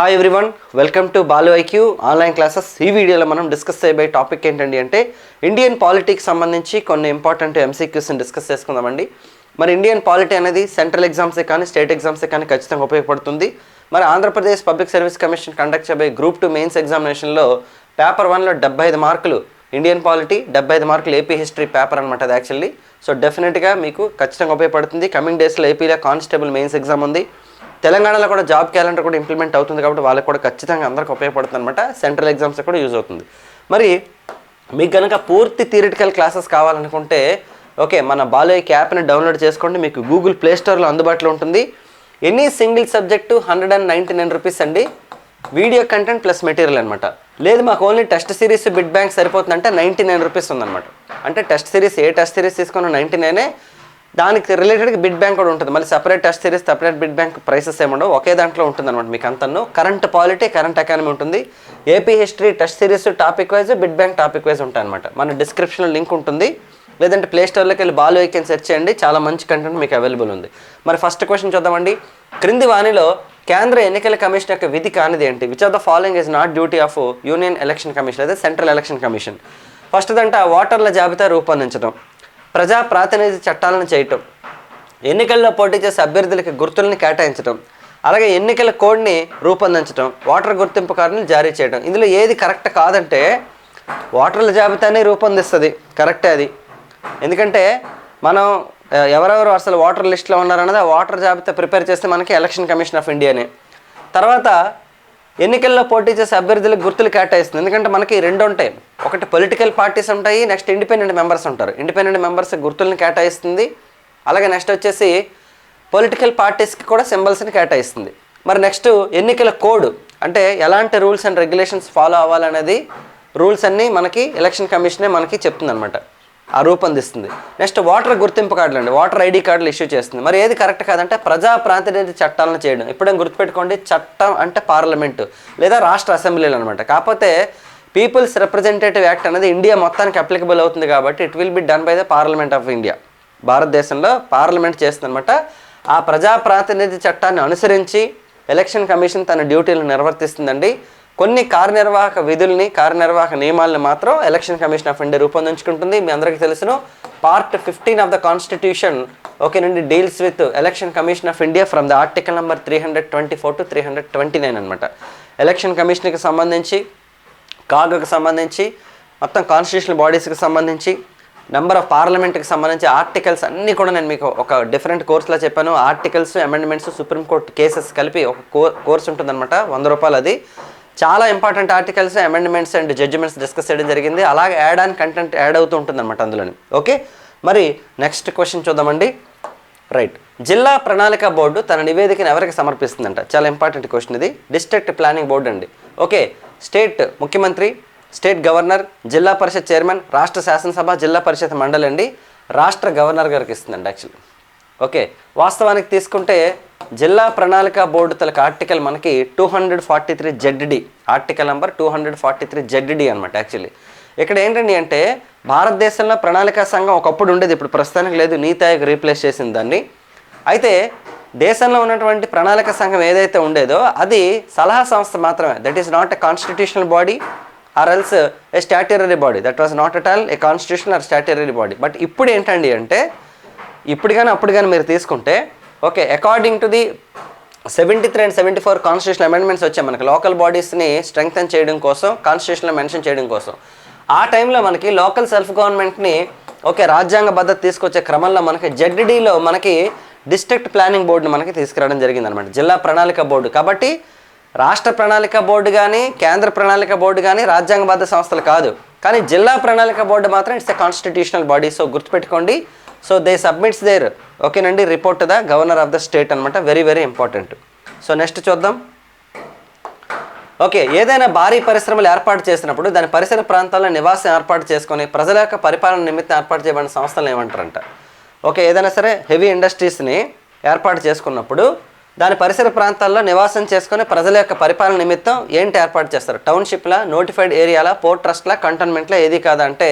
Hi everyone welcome to Balu IQ online classes ఈ వీడియోలో మనం డిస్కస్ చేయబోయే టాపిక్ ఏంటండి అంటే ఇండియన్ పాలిటిక్స్ సంబంధించి కొన్ని ఇంపార్టెంట్ ఎంసీక్యూస్ని డిస్కస్ చేసుకుందామండి. మరి ఇండియన్ పాలిటీ అనేది సెంట్రల్ ఎగ్జామ్సే కానీ స్టేట్ ఎగ్జామ్సే కానీ ఖచ్చితంగా ఉపయోగపడుతుంది. మరి Andhra Pradesh public service commission conduct చేయబోయే గ్రూప్ టూ మెయిన్స్ ఎగ్జామినేషన్లో పేపర్ వన్లో డెబ్బై ఐదు మార్కులు ఇండియన్ పాలిటీ డెబ్బై ఐదు మార్కులు ఏపీ హిస్టరీ పేపర్ అనమాట అది యాక్చువల్లీ సో డెఫినెట్గా మీకు ఖచ్చితంగా ఉపయోగపడుతుంది. కమింగ్ డేస్లో ఏపీలో కానిస్టేబుల్ మెయిన్స్ ఎగ్జామ్ ఉంది. తెలంగాణలో కూడా జాబ్ క్యాలెండర్ కూడా ఇంప్లిమెంట్ అవుతుంది కాబట్టి వాళ్ళకి కూడా ఖచ్చితంగా అందరికి ఉపయోగపడుతుంది అనమాట సెంట్రల్ ఎగ్జామ్స్ కూడా యూజ్ అవుతుంది. మరి మీకు కనుక పూర్తి థియరిటికల్ క్లాసెస్ కావాలనుకుంటే ఓకే మన బాలయ్య యాప్ని డౌన్లోడ్ చేసుకోండి. మీకు గూగుల్ ప్లే స్టోర్లో అందుబాటులో ఉంటుంది. Any single subject hundred and ninety nine rupees అండి. వీడియో కంటెంట్ ప్లస్ మెటీరియల్ అనమాట లేదు మాకు only test series bit bank సరిపోతుందంటే ninety nine rupees ఉందన్నమాట. అంటే టెస్ట్ సిరీస్ ఏ టెస్ట్ సిరీస్ తీసుకున్న నైంటీ నైనే దానికి రిలేటెడ్గా బిడ్ బ్యాంక్ కూడా ఉంటుంది. మళ్ళీ separate test series separate bit bank prices ఏముండవు ఒకే దాంట్లో ఉంటుంది అనమాట మీకు అంతను. కరెంట్ పాలిటీ కరెంట్ ఎకానమీ ఉంటుంది. AP history test series topic wise bit bank topic wise ఉంటాయి అనమాట మన డిస్క్రిప్షన్లో లింక్ ఉంటుంది. లేదంటే ప్లే స్టోర్లోకి వెళ్ళి బాల్ వైకెన్ సెర్చ్ చేయండి. చాలా మంచి కంటెంట్ మీకు అవైలబుల్ ఉంది. మరి ఫస్ట్ క్వశ్చన్ చూద్దామండి. క్రింది వాణిలో కేంద్ర ఎన్నికల కమిషన్ యొక్క విధి కానిది ఏంటి? Which of the following is not duty of union election commission లేదా సెంట్రల్ ఎలక్షన్ కమిషన్ ఫస్ట్ దంట ఓటర్ల జాబితా రూపొందించడం. ప్రజా ప్రాతినిధ్య చట్టాలను చేయటం ఎన్నికల్లో పోటీ చేసే అభ్యర్థులకి గుర్తుల్ని కేటాయించడం అలాగే ఎన్నికల కోడ్ని రూపొందించడం ఓటర్ గుర్తింపు కార్డుని జారీ చేయడం ఇందులో ఏది కరెక్ట్ కాదంటే ఓటర్ల జాబితాని రూపొందిస్తుంది. కరెక్టే అది. ఎందుకంటే మనం ఎవరెవరు అసలు ఓటర్ లిస్ట్లో ఉన్నారన్నది ఆ ఓటర్ జాబితా ప్రిపేర్ చేస్తే మనకి ఎలక్షన్ కమిషన్ ఆఫ్ ఇండియానే. తర్వాత ఎన్నికల్లో పోటీ చేసే అభ్యర్థులకు గుర్తులు కేటాయిస్తుంది. ఎందుకంటే మనకి రెండు ఉంటాయి. ఒకటి పొలిటికల్ పార్టీస్ ఉంటాయి నెక్స్ట్ ఇండిపెండెంట్ మెంబర్స్ ఉంటారు. ఇండిపెండెంట్ మెంబర్స్ గుర్తులను కేటాయిస్తుంది. అలాగే నెక్స్ట్ వచ్చేసి పొలిటికల్ పార్టీస్కి కూడా సింబల్స్ని కేటాయిస్తుంది. మరి నెక్స్ట్ ఎన్నికల కోడ్ అంటే ఎలాంటి రూల్స్ అండ్ రెగ్యులేషన్స్ ఫాలో అవ్వాలనేది రూల్స్ అన్నీ మనకి ఎలక్షన్ కమిషనే మనకి చెప్తుంది అనమాట రూపొందిస్తుంది నెక్స్ట్ ఓటర్ గుర్తింపు కార్డులు అండి. ఓటర్ ఐడి కార్డులు ఇష్యూ చేస్తుంది. మరి ఏది కరెక్ట్ కాదంటే ప్రజా ప్రాతినిధ్య చట్టాలను చేయడం. ఇప్పుడే గుర్తుపెట్టుకోండి చట్టం అంటే పార్లమెంటు లేదా రాష్ట్ర అసెంబ్లీలు అనమాట కాకపోతే పీపుల్స్ రిప్రజెంటేటివ్ యాక్ట్ అనేది ఇండియా మొత్తానికి అప్లికబుల్ అవుతుంది కాబట్టి it will be done by the parliament of India భారతదేశంలో పార్లమెంట్ చేస్తుందన్నమాట. ఆ ప్రజా ప్రాతినిధ్య చట్టాన్ని అనుసరించి ఎలక్షన్ కమిషన్ తన డ్యూటీలను నిర్వర్తిస్తుందండి. కొన్ని కార్యనిర్వాహక విధుల్ని కార్యనిర్వాహక నియమాలను మాత్రం ఎలక్షన్ కమిషన్ ఆఫ్ ఇండియా రూపొందించుకుంటుంది. మీ అందరికీ తెలుసును part fifteen of the constitution okay నుండి deals with election commission of India from the article number three hundred twenty four to three hundred twenty nine అనమాట ఎలక్షన్ కమిషన్కి సంబంధించి కాగ్కి సంబంధించి మొత్తం కాన్స్టిట్యూషనల్ బాడీస్కి సంబంధించి నెంబర్ ఆఫ్ పార్లమెంట్కి సంబంధించి ఆర్టికల్స్ అన్నీ కూడా నేను మీకు ఒక డిఫరెంట్ కోర్సులో చెప్పాను. ఆర్టికల్స్ అమెండ్మెంట్స్ సుప్రీంకోర్టు కేసెస్ కలిపి ఒక కో కోర్స్ ఉంటుందన్నమాట. వంద రూపాయలు అది చాలా important articles amendments and judgements discuss చేయడం జరిగింది. అలాగే యాడ్ ఆన్ కంటెంట్ యాడ్ అవుతూ ఉంటుందన్నమాట అందులోని. ఓకే మరి నెక్స్ట్ క్వశ్చన్ చూద్దామండి. రైట్ జిల్లా ప్రణాళిక బోర్డు తన నివేదికను ఎవరికి సమర్పిస్తుందంట? చాలా ఇంపార్టెంట్ క్వశ్చన్ ఇది. డిస్ట్రిక్ట్ ప్లానింగ్ బోర్డు అండి. ఓకే స్టేట్ ముఖ్యమంత్రి state governor zilla parishad chairman రాష్ట్ర శాసనసభ జిల్లా పరిషత్ మండలి అండి రాష్ట్ర గవర్నర్ గారికి ఇస్తుందండి యాక్చువల్లీ ఓకే వాస్తవానికి తీసుకుంటే జిల్లా ప్రణాళిక బోర్డు తలక ఆర్టికల్ మనకి two hundred forty three Z D. Article number two hundred forty three Z D అనమాట యాక్చువల్లీ ఇక్కడ ఏంటండి అంటే భారతదేశంలో ప్రణాళికా సంఘం ఒకప్పుడు ఉండేది ఇప్పుడు ప్రస్తుతానికి లేదు నీతి ఆయోగ్ రీప్లేస్ చేసింది దాన్ని. అయితే దేశంలో ఉన్నటువంటి ప్రణాళిక సంఘం ఏదైతే ఉండేదో అది సలహా సంస్థ మాత్రమే. That is not a constitutional body or else a statutory body that was not at all a constitutional or statutory body but ఇప్పుడు ఏంటండి అంటే ఇప్పుడు కానీ అప్పుడు కానీ మీరు తీసుకుంటే okay according to the seventy three and seventy four constitution amendments వచ్చాయి. మనకి లోకల్ బాడీస్ని స్ట్రెంగ్తన్ చేయడం కోసం కాన్స్టిట్యూషన్లో మెన్షన్ చేయడం కోసం. ఆ టైంలో మనకి లోకల్ సెల్ఫ్ గవర్నమెంట్ని ఓకే రాజ్యాంగ భద్రత తీసుకొచ్చే క్రమంలో మనకి జెడ్డీలో మనకి డిస్ట్రిక్ట్ ప్లానింగ్ బోర్డుని మనకి తీసుకురావడం జరిగింది అనమాట జిల్లా ప్రణాళిక బోర్డు. కాబట్టి రాష్ట్ర ప్రణాళిక బోర్డు కానీ కేంద్ర ప్రణాళిక బోర్డు కానీ రాజ్యాంగబద్ధ సంస్థలు కాదు. కానీ జిల్లా ప్రణాళిక బోర్డు మాత్రం it's a constitutional body so గుర్తుపెట్టుకోండి. సో దే సబ్మిట్స్ దేర్ ఓకేనండి report the governor of the state అనమాట very very important so next చూద్దాం. ఓకే ఏదైనా భారీ పరిశ్రమలు ఏర్పాటు చేసినప్పుడు దాని పరిసర ప్రాంతాల్లో నివాసం ఏర్పాటు చేసుకొని ప్రజల యొక్క పరిపాలన నిమిత్తం ఏర్పాటు చేయబడిన సంస్థలు ఏమంటారంట? ఓకే ఏదైనా సరే హెవీ ఇండస్ట్రీస్ని ఏర్పాటు చేసుకున్నప్పుడు దాని పరిసర ప్రాంతాల్లో నివాసం చేసుకుని ప్రజల యొక్క పరిపాలన నిమిత్తం ఏంటి ఏర్పాటు చేస్తారు? టౌన్షిప్లా నోటిఫైడ్ ఏరియాలా పోర్ట్ ట్రస్ట్లా కంటోన్మెంట్లా ఏది కాదంటే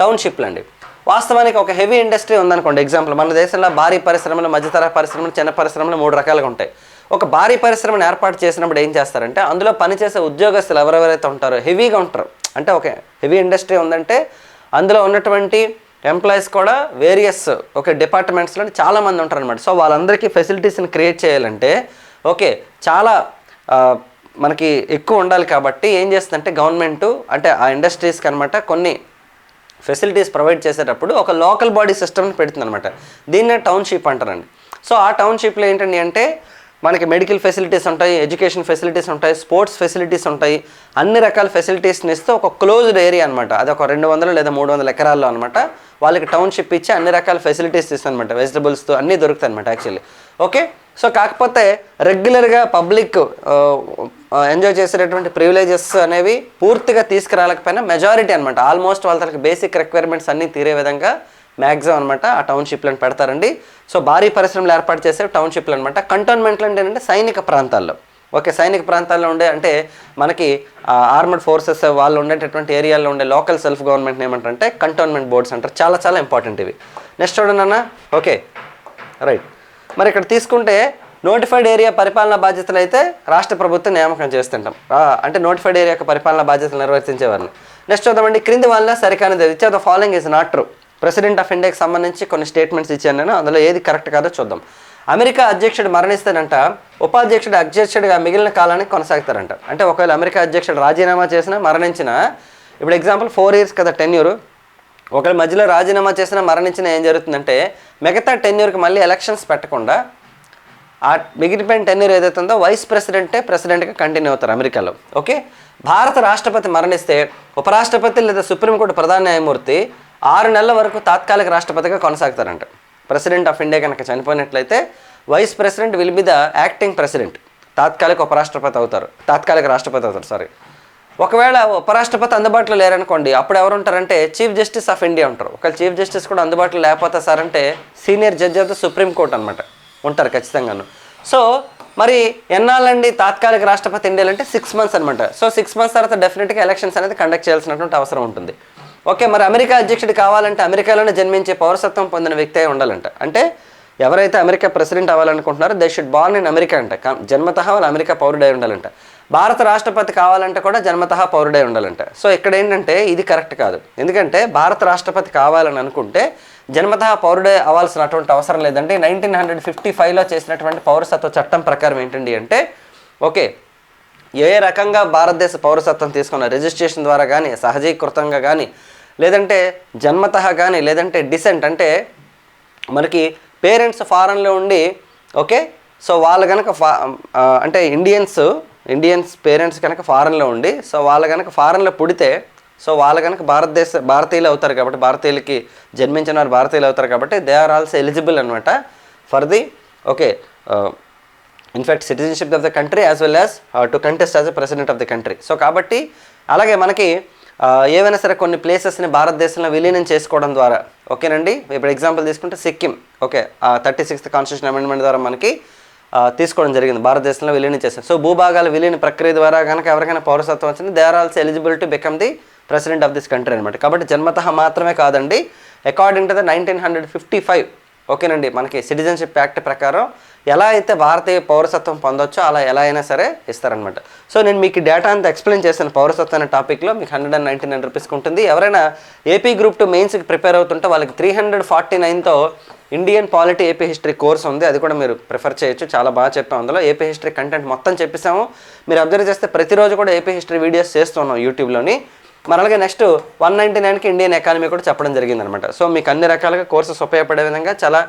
టౌన్షిప్లు అండి వాస్తవానికి ఒక హెవీ ఇండస్ట్రీ ఉందనుకోండి ఎగ్జాంపుల్ మన దేశంలో భారీ పరిశ్రమలు మధ్యతర పరిశ్రమలు చిన్న పరిశ్రమలు మూడు రకాలుగా ఉంటాయి. ఒక భారీ పరిశ్రమను ఏర్పాటు చేసినప్పుడు ఏం చేస్తారంటే అందులో పనిచేసే ఉద్యోగస్తులు ఎవరెవరైతే ఉంటారో హెవీగా ఉంటారు. అంటే ఒక హెవీ ఇండస్ట్రీ ఉందంటే అందులో ఉన్నటువంటి ఎంప్లాయీస్ కూడా వేరియస్ ఒక డిపార్ట్మెంట్స్లో చాలామంది ఉంటారు అనమాట సో వాళ్ళందరికీ ఫెసిలిటీస్ని క్రియేట్ చేయాలంటే ఓకే చాలా మనకి ఎక్కువ ఉండాలి కాబట్టి ఏం చేస్తుందంటే గవర్నమెంట్ అంటే ఆ ఇండస్ట్రీస్కి అనమాట కొన్ని ఫెసిలిటీస్ ప్రొవైడ్ చేసేటప్పుడు ఒక లోకల్ బాడీ సిస్టమ్ని పెడుతుంది అనమాట దీన్నే టౌన్షిప్ అంటారండి. సో ఆ టౌన్షిప్లో ఏంటండి అంటే మనకి మెడికల్ ఫెసిలిటీస్ ఉంటాయి ఎడ్యుకేషన్ ఫెసిలిటీస్ ఉంటాయి స్పోర్ట్స్ ఫెసిలిటీస్ ఉంటాయి అన్ని రకాల ఫెసిలిటీస్ని ఇస్తే ఒక క్లోజ్డ్ ఏరియా అనమాట అది ఒక రెండు వందలు లేదా మూడు వందల ఎకరాల్లో అనమాట వాళ్ళకి టౌన్షిప్ ఇచ్చి అన్ని రకాల ఫెసిలిటీస్ ఇస్తుంది అనమాట వెజిటబుల్స్తో అన్నీ దొరుకుతాయి అనమాట యాక్చువల్లీ ఓకే సో కాకపోతే రెగ్యులర్గా పబ్లిక్ ఎంజాయ్ చేసేటటువంటి ప్రివిలేజెస్ అనేవి పూర్తిగా తీసుకురాలేకపోయినా మెజారిటీ అనమాట ఆల్మోస్ట్ వాళ్ళకి బేసిక్ రిక్వైర్మెంట్స్ అన్నీ తీరే విధంగా మ్యాక్సిమం అనమాట ఆ టౌన్షిప్లను పెడతారండి. సో భారీ పరిశ్రమలు ఏర్పాటు చేసే టౌన్షిప్లు అనమాట కంటోన్మెంట్లు అంటే ఏంటంటే సైనిక ప్రాంతాల్లో. ఓకే సైనిక ప్రాంతాల్లో ఉండే అంటే మనకి ఆర్మడ్ ఫోర్సెస్ వాళ్ళు ఉండేటటువంటి ఏరియాలో ఉండే లోకల్ సెల్ఫ్ గవర్నమెంట్ ఏమంటారంటే కంటోన్మెంట్ బోర్డ్స్ అంటారు. చాలా చాలా ఇంపార్టెంట్ ఇవి. నెక్స్ట్ చూడండి ఓకే. రైట్. మరి ఇక్కడ తీసుకుంటే నోటిఫైడ్ ఏరియా పరిపాలనా బాధ్యతలు అయితే రాష్ట్ర ప్రభుత్వం నియామకం చేస్తుంటాం. అంటే నోటిఫైడ్ ఏరియా యొక్క పరిపాలనా బాధ్యతలు నిర్వర్తించేవారిని. నెక్స్ట్ చూద్దామండి. క్రింది వల్ల సరికానిది. ఇచ్చే the following is not true president of ఇండియాకి సంబంధించి కొన్ని స్టేట్మెంట్స్ ఇచ్చాను నేను. అందులో ఏది కరెక్ట్ కాదో చూద్దాం. అమెరికా అధ్యక్షుడు మరణిస్తేనంట ఉపాధ్యక్షుడు అధ్యక్షుడిగా మిగిలిన కాలానికి కొనసాగుతారంట. అంటే ఒకవేళ అమెరికా అధ్యక్షుడు రాజీనామా చేసినా మరణించినా ఇప్పుడు ఎగ్జాంపుల్ ఫోర్ ఇయర్స్ కదా టెన్యూర్ ఒకవేళ మధ్యలో రాజీనామా చేసినా మరణించిన ఏం జరుగుతుందంటే మిగతా టెన్యూర్కి మళ్ళీ ఎలక్షన్స్ పెట్టకుండా ఆ మిగిలిపోయిన టెన్యూర్ ఏదైతే ఉందో వైస్ ప్రెసిడెంటే ప్రెసిడెంట్గా కంటిన్యూ అవుతారు అమెరికాలో. ఓకే? భారత రాష్ట్రపతి మరణిస్తే ఉపరాష్ట్రపతి లేదా సుప్రీంకోర్టు ప్రధాన న్యాయమూర్తి ఆరు నెలల వరకు తాత్కాలిక రాష్ట్రపతిగా కొనసాగుతారంట. ప్రెసిడెంట్ ఆఫ్ ఇండియా కనుక చనిపోయినట్లయితే vice president will be the acting president తాత్కాలిక ఉపరాష్ట్రపతి అవుతారు. తాత్కాలిక రాష్ట్రపతి అవుతారు సారీ ఒకవేళ ఉపరాష్ట్రపతి అందుబాటులో లేరనుకోండి అప్పుడు ఎవరు ఉంటారంటే చీఫ్ జస్టిస్ ఆఫ్ ఇండియా ఉంటారు. ఒకవేళ చీఫ్ జస్టిస్ కూడా అందుబాటులో లేకపోతే సార్ అంటే senior judge of the supreme court అనమాట ఉంటారు ఖచ్చితంగాను. సో మరి ఎన్నాళ్ళండి తాత్కాలిక రాష్ట్రపతి ఇండియాలంటే సిక్స్ మంత్స్ అనమాట సో సిక్స్ మంత్స్ తర్వాత డెఫినెట్గా ఎలక్షన్స్ అనేది కండక్ట్ చేయాల్సినటువంటి అవసరం ఉంటుంది. ఓకే మరి అమెరికా అధ్యక్షుడు కావాలంటే అమెరికాలోనే జన్మించే పౌరసత్వం పొందిన వ్యక్తి అయి ఉండాలంట. అంటే ఎవరైతే America president అవ్వాలనుకుంటున్నారో they should born in America అంట. జన్మతహ వాళ్ళు అమెరికా పౌరుడై ఉండాలంట. భారత రాష్ట్రపతి కావాలంటే కూడా జన్మతః పౌరుడై ఉండాలంట. సో ఇక్కడ ఏంటంటే ఇది కరెక్ట్ కాదు. ఎందుకంటే భారత రాష్ట్రపతి కావాలని అనుకుంటే జన్మతః పౌరుడే అవ్వాల్సినటువంటి అవసరం లేదంటే నైన్టీన్ హండ్రెడ్ ఫిఫ్టీ ఫైవ్లో చేసినటువంటి పౌరసత్వ చట్టం ప్రకారం ఏంటండి అంటే ఓకే ఏ రకంగా భారతదేశ పౌరసత్వం తీసుకున్న రిజిస్ట్రేషన్ ద్వారా కానీ సహజీకృతంగా కానీ లేదంటే జన్మత కానీ లేదంటే డిసెంట్ అంటే మనకి పేరెంట్స్ ఫారెన్లో ఉండి ఓకే సో వాళ్ళు కనుక ఫా అంటే ఇండియన్స్ ఇండియన్స్ పేరెంట్స్ కనుక ఫారెన్లో ఉండి సో వాళ్ళు కనుక ఫారెన్లో పుడితే సో వాళ్ళు కనుక భారతదేశ భారతీయులు అవుతారు కాబట్టి భారతీయులకి జన్మించిన వారు భారతీయులు అవుతారు కాబట్టి దే ఆర్ ఆల్సో ఎలిజిబుల్ అనమాట for the okay in fact citizenship of the country as well as to contest as a president of the country so కాబట్టి అలాగే మనకి ఏవైనా సరే కొన్ని ప్లేసెస్ని భారతదేశంలో విలీనం చేసుకోవడం ద్వారా ఓకేనండి? ఇప్పుడు ఎగ్జాంపుల్ తీసుకుంటే Sikkim okay thirty sixth constitution amendment ద్వారా మనకి తీసుకోవడం జరిగింది భారతదేశంలో విలీనం చేశారు. సో భూభాగాల విలీన ప్రక్రియ ద్వారా కనుక ఎవరికైనా పౌరసత్వం వచ్చింది they are also eligible to become the president of this country అనమాట కాబట్టి జన్మత మాత్రమే కాదండి according to the nineteen hundred fifty five ఓకేనండి మనకి సిటిజన్షిప్ యాక్ట్ ప్రకారం ఎలా అయితే భారతీయ పౌరసత్వం పొందొచ్చో అలా ఎలా అయినా సరే ఇస్తారనమాట సో నేను మీకు డేటా అంతా ఎక్స్ప్లెయిన్ చేశాను పౌరసత్వం అనే టాపిక్లో మీకు హండ్రెడ్ అండ్ నైంటీ నైన్ రూపీస్కి ఉంటుంది. ఎవరైనా ఏపీ గ్రూప్ టూ మెయిన్స్కి ప్రిపేర్ అవుతుంటే వాళ్ళకి three hundred forty నైన్తో Indian polity AP history course ఉంది. అది కూడా మీరు ప్రిఫర్ చేయొచ్చు. చాలా బాగా చెప్పాము అందులో. ఏపీ హిస్టరీ కంటెంట్ మొత్తం చెప్పేసాము మీరు అబ్జర్వ్ చేస్తే ప్రతిరోజు కూడా ఏపీ హిస్టరీ వీడియోస్ చేస్తున్నాం యూట్యూబ్లోని మరి నెక్స్ట్ వన్ నైంటీ నైన్కి ఇండియన్ ఎకానమీ కూడా చెప్పడం జరిగిందనమాట సో మీకు అన్ని రకాలుగా కోర్సెస్ ఉపయోగపడే విధంగా చాలా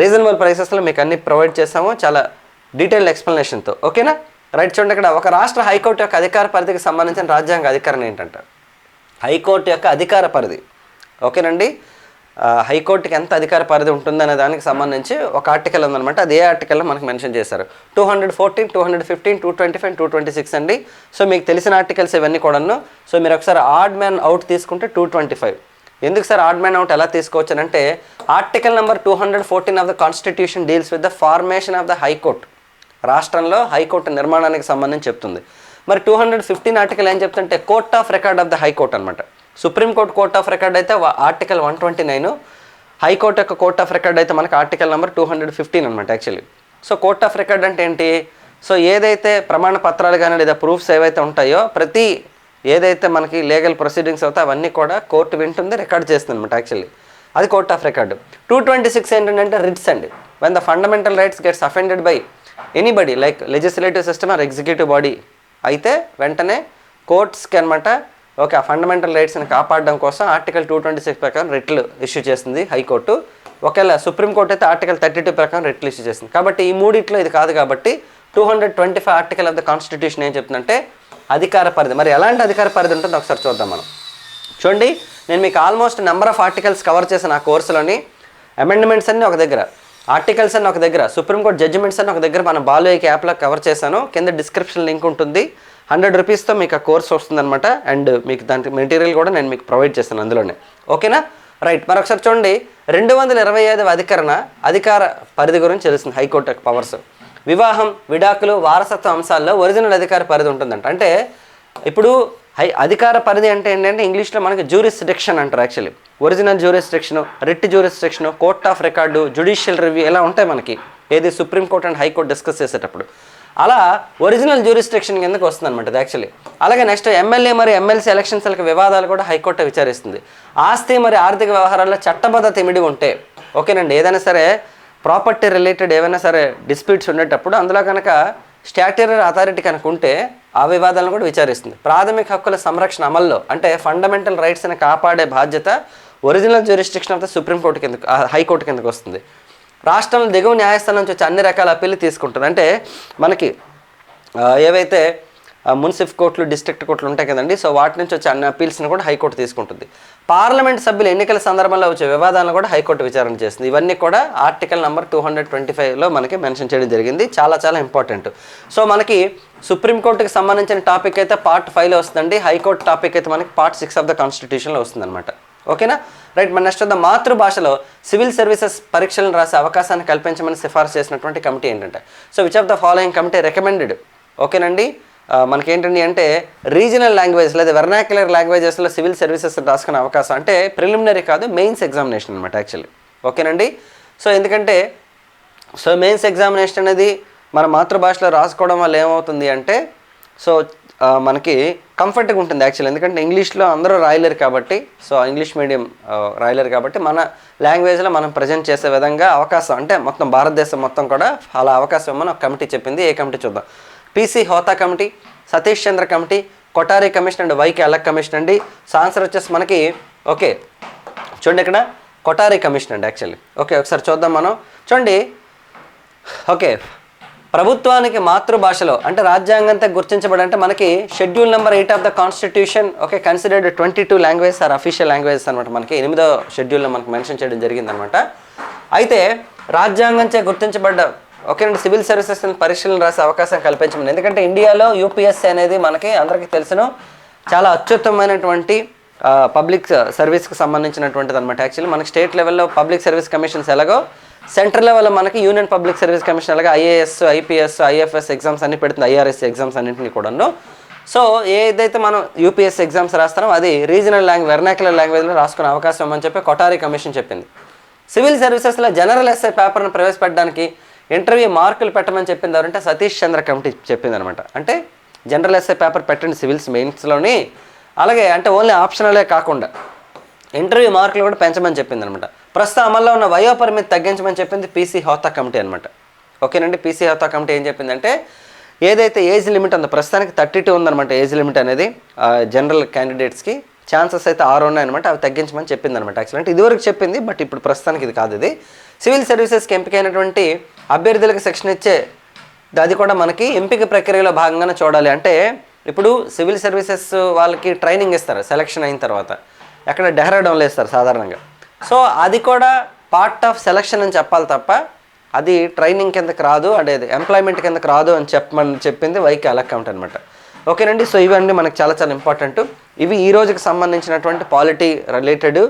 రీజనబుల్ ప్రైసెస్లో మీకు అన్ని ప్రొవైడ్ చేస్తాము. చాలా డీటెయిల్డ్ ఎక్స్ప్లెనేషన్తో. ఓకేనా? రైట్ చూడండి ఇక్కడ ఒక రాష్ట్ర హైకోర్టు యొక్క అధికార పరిధికి సంబంధించిన రాజ్యాంగ అధికారం ఏంటంట? హైకోర్టు యొక్క అధికార పరిధి. ఓకేనండి? హైకోర్టుకి ఎంత అధికార పరిధి ఉంటుందనే దానికి సంబంధించి ఒక ఆర్టికల్ ఉందన్నమాట. అది ఏ ఆర్టికల్లో మనకు మెన్షన్ చేశారు? Two hundred fourteen two hundred fifteen two twenty five two twenty six అండి. సో మీకు తెలిసిన ఆర్టికల్స్ ఇవన్నీ కూడాను. సో మీరు ఒకసారి ఆడ్ మ్యాన్ అవుట్ తీసుకుంటే టూ ట్వంటీ ఫైవ్. ఎందుకు సార్ ఆడ్ మ్యాన్ అవుట్ ఎలా తీసుకోవచ్చు అంటే article number two hundred fourteen of the constitution deals with the formation of the high court రాష్ట్రంలో హైకోర్టు నిర్మాణానికి సంబంధించి చెప్తుంది. మరి టూ హండ్రెడ్ ఫిఫ్టీన్ ఆర్టికల్ ఏం చెప్తుంటే court of record of the high court అనమాట supreme court court of record అయితే article one twenty nine high court యొక్క కోర్ట్ ఆఫ్ రికార్డ్ అయితే మనకు article number two hundred fifteen అనమాట actually. So court of record అంటే ఏంటి? So ఏదైతే ప్రమాణ పత్రాలు కానీ లేదా ప్రూఫ్స్ ఏవైతే ఉంటాయో ప్రతి ఏదైతే మనకి లీగల్ ప్రొసీడింగ్స్ అవుతాయి అవన్నీ కూడా కోర్టు వింటుంది రికార్డ్ చేస్తుంది అనమాట యాక్చువల్లీ. అది court of record. Two twenty six ఏంటంటే రిట్స్ అండి. When the fundamental rights gets offended by anybody like legislative system or executive body అయితే వెంటనే కోర్ట్స్కి అనమాట ఓకే ఆ ఫండమెంటల్ రైట్స్ని కాపాడడం కోసం ఆర్టికల్ టూ ట్వంటీ సిక్స్ ప్రకారం రిట్లు ఇష్యూ చేసింది హైకోర్టు. ఒకవేళ సుప్రీంకోర్టు అయితే ఆర్టికల్ థర్టీ టూ ప్రకారం రిట్లు ఇష్యూ చేసింది కాబట్టి ఈ మూడిట్లో ఇది కాదు కాబట్టి two hundred twenty five article of the constitution ఏం చెప్తుందంటే అధికార పరిధి. మరి ఎలాంటి అధికార పరిధి ఉంటుందో ఒకసారి చూద్దాం మనం. చూడండి నేను మీకు almost number of articles cover చేసిన ఆ కోర్సులోని అమెండ్మెంట్స్ అన్ని ఒక దగ్గర ఆర్టికల్స్ అన్ని ఒక దగ్గర సుప్రీంకోర్టు జడ్జిమెంట్స్ అన్ని ఒక దగ్గర మన బాలోయికి యాప్లో కవర్ చేశాను. కింద డిస్క్రిప్షన్ లింక్ ఉంటుంది. హండ్రెడ్ రూపీస్తో మీకు ఆ కోర్స్ వస్తుందన్నమాట. అండ్ మీకు దానికి మెటీరియల్ కూడా నేను మీకు ప్రొవైడ్ చేస్తాను అందులోనే. ఓకేనా? రైట్ మరొకసారి చూడండి రెండు వందల ఇరవై ఐదవ అధికరణ అధికార పరిధి గురించి తెలుస్తుంది హైకోర్టు పవర్స్ వివాహం విడాకులు వారసత్వ అంశాల్లో ఒరిజినల్ అధికార పరిధి ఉంటుందంట. అంటే ఇప్పుడు హై అధికార పరిధి అంటే ఏంటంటే ఇంగ్లీష్లో మనకి జ్యూరిస్డిక్షన్ అంటారు actually original jurisdiction writ jurisdiction court of record judicial review ఇలా ఉంటాయి మనకి. ఏది సుప్రీంకోర్టు అండ్ హైకోర్టు డిస్కస్ చేసేటప్పుడు. అలా ఒరిజినల్ జ్యూరిస్డిక్షన్ కిందకు వస్తుంది అనమాట అది యాక్చువల్లీ అలాగే నెక్స్ట్ ఎమ్మెల్యే మరియు ఎమ్మెల్సీ ఎలక్షన్స్లకు వివాదాలు కూడా హైకోర్టు విచారిస్తుంది. ఆస్తి మరియు ఆర్థిక వ్యవహారాల్లో చట్టబద్ధత ఇమిడి ఉంటే ఓకేనండి ఏదైనా సరే ప్రాపర్టీ రిలేటెడ్ ఏమైనా సరే డిస్ప్యూట్స్ ఉండేటప్పుడు అందులో కనుక స్టాట్యురీ అథారిటీ కనుక ఉంటే ఆ వివాదాలను కూడా విచారిస్తుంది. ప్రాథమిక హక్కుల సంరక్షణ అమల్లో అంటే ఫండమెంటల్ రైట్స్ని కాపాడే బాధ్యత ఒరిజినల్ జ్యూరిస్టిక్షన్ అంతా సుప్రీంకోర్టు కిందకు హైకోర్టు కిందకు వస్తుంది. రాష్ట్రంలో దిగువ న్యాయస్థానం నుంచి వచ్చి అన్ని రకాల అప్పీలు తీసుకుంటుంది. అంటే మనకి ఏవైతే మున్సిఫ్ కోర్టులు డిస్ట్రిక్ట్ కోర్టులు ఉంటాయి కదండి. సో వాటి నుంచి వచ్చే అన్ని అప్పీల్స్ని కూడా హైకోర్టు తీసుకుంటుంది. పార్లమెంట్ సభ్యులు ఎన్నికల సందర్భంలో వచ్చే వివాదాలను కూడా హైకోర్టు విచారణ చేస్తుంది. ఇవన్నీ కూడా article number two hundred twenty ఫైవ్లో మనకి మెన్షన్ చేయడం జరిగింది. చాలా చాలా ఇంపార్టెంట్. సో మనకి సుప్రీంకోర్టుకి సంబంధించిన టాపిక్ అయితే పార్ట్ ఫైవ్లో వస్తుందండి. హైకోర్టు టాపిక్ అయితే మనకి పార్ట్ సిక్స్ ఆఫ్ ద కాన్స్టిట్యూషన్లో వస్తుందన్నమాట. ఓకేనా? రైట్ మన నెక్స్ట్ వద్ద మాతృభాషలో సివిల్ సర్వీసెస్ పరీక్షలను రాసే అవకాశాన్ని కల్పించమని సిఫార్సు చేసినటువంటి కమిటీ ఏంటంటే. So which of the following committee recommended ఓకేనండి? మనకేంటండి అంటే రీజనల్ లాంగ్వేజ్ లేదా వెర్నాక్యులర్ లాంగ్వేజెస్లో సివిల్ సర్వీసెస్ రాసుకునే అవకాశం. అంటే ప్రిలిమినరీ కాదు మెయిన్స్ ఎగ్జామినేషన్ అనమాట యాక్చువల్లీ ఓకేనండి? సో ఎందుకంటే సో మెయిన్స్ ఎగ్జామినేషన్ అనేది మన మాతృభాషలో రాసుకోవడం వల్ల ఏమవుతుంది అంటే సో మనకి కంఫర్ట్గా ఉంటుంది యాక్చువల్ ఎందుకంటే ఇంగ్లీష్లో అందరూ రాయలేరు కాబట్టి సో ఇంగ్లీష్ మీడియం రాయలేరు కాబట్టి మన లాంగ్వేజ్లో మనం ప్రజెంట్ చేసే విధంగా అవకాశం అంటే మొత్తం భారతదేశం మొత్తం కూడా అలా అవకాశం ఇవ్వమని ఒక కమిటీ చెప్పింది. ఏ కమిటీ చూద్దాం. PC Hota committee Satish Chandra committee Kothari commission and YK Alagh commission అండి. సో ఆన్సర్ వచ్చేసి మనకి ఓకే. చూడండి ఇక్కడ కొటారి కమిషన్ అండి యాక్చువల్లీ ఓకే ఒకసారి చూద్దాం మనం. చూడండి ఓకే. ప్రభుత్వానికి మాతృభాషలో అంటే రాజ్యాంగంతో గుర్తించబడి అంటే మనకి schedule number eight of the constitution okay considered twenty two language or official languages అనమాట మనకి. ఎనిమిదో షెడ్యూల్లో మనకి మెన్షన్ చేయడం జరిగిందనమాట అయితే రాజ్యాంగంచే గుర్తించబడ్డ ఓకేనండి సివిల్ సర్వీసెస్ పరీక్షలను రాసే అవకాశం కల్పించమని. ఎందుకంటే ఇండియాలో యూపీఎస్సీ అనేది మనకి అందరికీ తెలుసును. చాలా అత్యుత్తమైనటువంటి పబ్లిక్ సర్వీస్కి సంబంధించినటువంటిది అనమాట యాక్చువల్లీ మనకి స్టేట్ లెవెల్లో పబ్లిక్ సర్వీస్ కమిషన్స్ ఎలాగో సెంట్రల్ లెవెల్లో మనకి యూనియన్ పబ్లిక్ సర్వీస్ కమిషన్ అలాగే ఐఏఎస్ ఐపీఎస్ ఐఎఫ్ఎస్ ఎగ్జామ్స్ అన్ని పెడుతుంది ఐఆర్ఎస్ ఎగ్జామ్స్ అన్నింటినీ కూడాను. సో ఏదైతే మనం యూపీఎస్ ఎగ్జామ్స్ రాస్తామో అది రీజనల్ లాంగ్వేజ్ వెర్నాకులర్ లాంగ్వేజ్లో రాసుకునే అవకాశం అని చెప్పి కొటారి కమిషన్ చెప్పింది. సివిల్ సర్వీసెస్లో జనరల్ ఎస్ఐ పేపర్ను ప్రవేశపెట్టడానికి ఇంటర్వ్యూ మార్కులు పెట్టమని చెప్పింది ఎవరంటే సతీష్ చంద్ర కమిటీ చెప్పింది అనమాట అంటే జనరల్ ఎస్ఐ పేపర్ పెట్టండి సివిల్స్ మెయిన్స్లోని. అలాగే అంటే ఓన్లీ ఆప్షనలే కాకుండా ఇంటర్వ్యూ మార్కులు కూడా పెంచమని చెప్పింది అనమాట ప్రస్తుతం అమల్లో ఉన్న వయో పరిమితి తగ్గించమని చెప్పింది పీసీ హోతా కమిటీ అనమాట. ఓకేనండి పీసీ హోతా కమిటీ ఏం చెప్పిందంటే ఏదైతే ఏజ్ లిమిట్ ఉందో ప్రస్తుతానికి థర్టీ టూ ఉందన్నమాట ఏజ్ లిమిట్ అనేది జనరల్ క్యాండిడేట్స్కి ఛాన్సెస్ అయితే ఆరు ఉన్నాయన్నమాట అవి తగ్గించమని చెప్పింది అనమాట యాక్చువల్ అంటే ఇదివరకు చెప్పింది బట్ ఇప్పుడు ప్రస్తుతానికి ఇది కాదు ఇది. సివిల్ సర్వీసెస్కి ఎంపికైనటువంటి అభ్యర్థులకు శిక్షణ ఇచ్చే అది కూడా మనకి ఎంపిక ప్రక్రియలో భాగంగానే చూడాలి. అంటే ఇప్పుడు సివిల్ సర్వీసెస్ వాళ్ళకి ట్రైనింగ్ ఇస్తారు సెలక్షన్ అయిన తర్వాత. ఎక్కడ డెహ్రాడౌన్లో ఇస్తారు సాధారణంగా. సో అది కూడా పార్ట్ ఆఫ్ సెలక్షన్ అని చెప్పాలి తప్ప అది ట్రైనింగ్ కిందకి రాదు అంటే ఎంప్లాయ్మెంట్ కిందకి రాదు అని చెప్పమని చెప్పింది వైకి అలక్కౌంట్ అనమాట ఓకేనండి సో ఇవన్నీ మనకి చాలా చాలా ఇంపార్టెంట్ ఇవి ఈ రోజుకి సంబంధించినటువంటి పాలిటీ రిలేటెడ్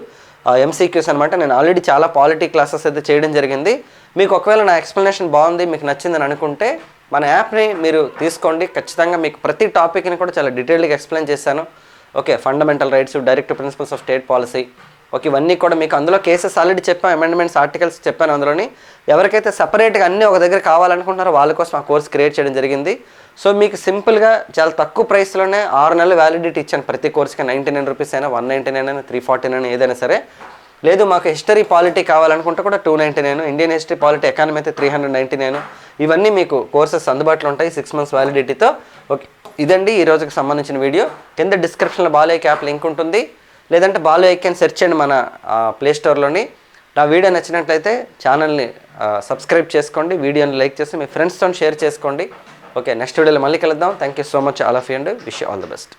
ఎంసీక్యూస్ అనమాట నేను ఆల్రెడీ చాలా పాలిటీ క్లాసెస్ అయితే చేయడం జరిగింది. మీకు ఒకవేళ నా ఎక్స్ప్లెనేషన్ బాగుంది మీకు నచ్చిందని అనుకుంటే మన యాప్ని మీరు తీసుకోండి. ఖచ్చితంగా మీకు ప్రతి టాపిక్ని కూడా చాలా డీటెయిల్గా ఎక్స్ప్లెయిన్ చేశాను. Okay fundamental rights direct principles of state policy okay ఇవన్నీ కూడా మీకు అందులో కేసెస్ ఆల్రెడీ చెప్పాను అమెండ్మెంట్స్ ఆర్టికల్స్ చెప్పాను అందులోని. ఎవరికైతే సపరేట్గా అన్నీ ఒక దగ్గర కావాలనుకుంటున్నారో వాళ్ళ కోసం ఆ కోర్స్ క్రియేట్ చేయడం జరిగింది. సో మీకు సింపుల్గా చాలా తక్కువ ప్రైస్లోనే ఆరు నెలలు వ్యాలిడిటీ ఇచ్చాను ప్రతి కోర్స్కి నైంటీ నైన్ రూపీస్ అయినా వన్ నైంటీ నైన్ అయినా త్రీ ఫార్టీ నైన్ ఏదైనా సరే. లేదు మాకు హిస్టరీ పాలిటీ కావాలనుకుంటే కూడా two ninety nine Indian history polity economy అయితే త్రీ హండ్రెడ్ నైంటీ నైన్. ఇవన్నీ మీకు కోర్సెస్ అందుబాటులో ఉంటాయి సిక్స్ మంత్స్ వ్యాలిడిటీతో ఓకే ఇదండి ఈ రోజుకి సంబంధించిన వీడియో కింద డిస్క్రిప్షన్లో బాలయ్య యాప్ లింక్ ఉంటుంది. లేదంటే బాలయ్య అని సెర్చ్ చేయండి మన ప్లేస్టోర్లోని నా వీడియో నచ్చినట్లయితే ఛానల్ని సబ్స్క్రైబ్ చేసుకోండి. వీడియోని లైక్ చేసి మీ ఫ్రెండ్స్తో షేర్ చేసుకోండి. ఓకే నెక్స్ట్ వీడియోలో మళ్ళీ కలుద్దాం. Thank you so much all of you and wish all the best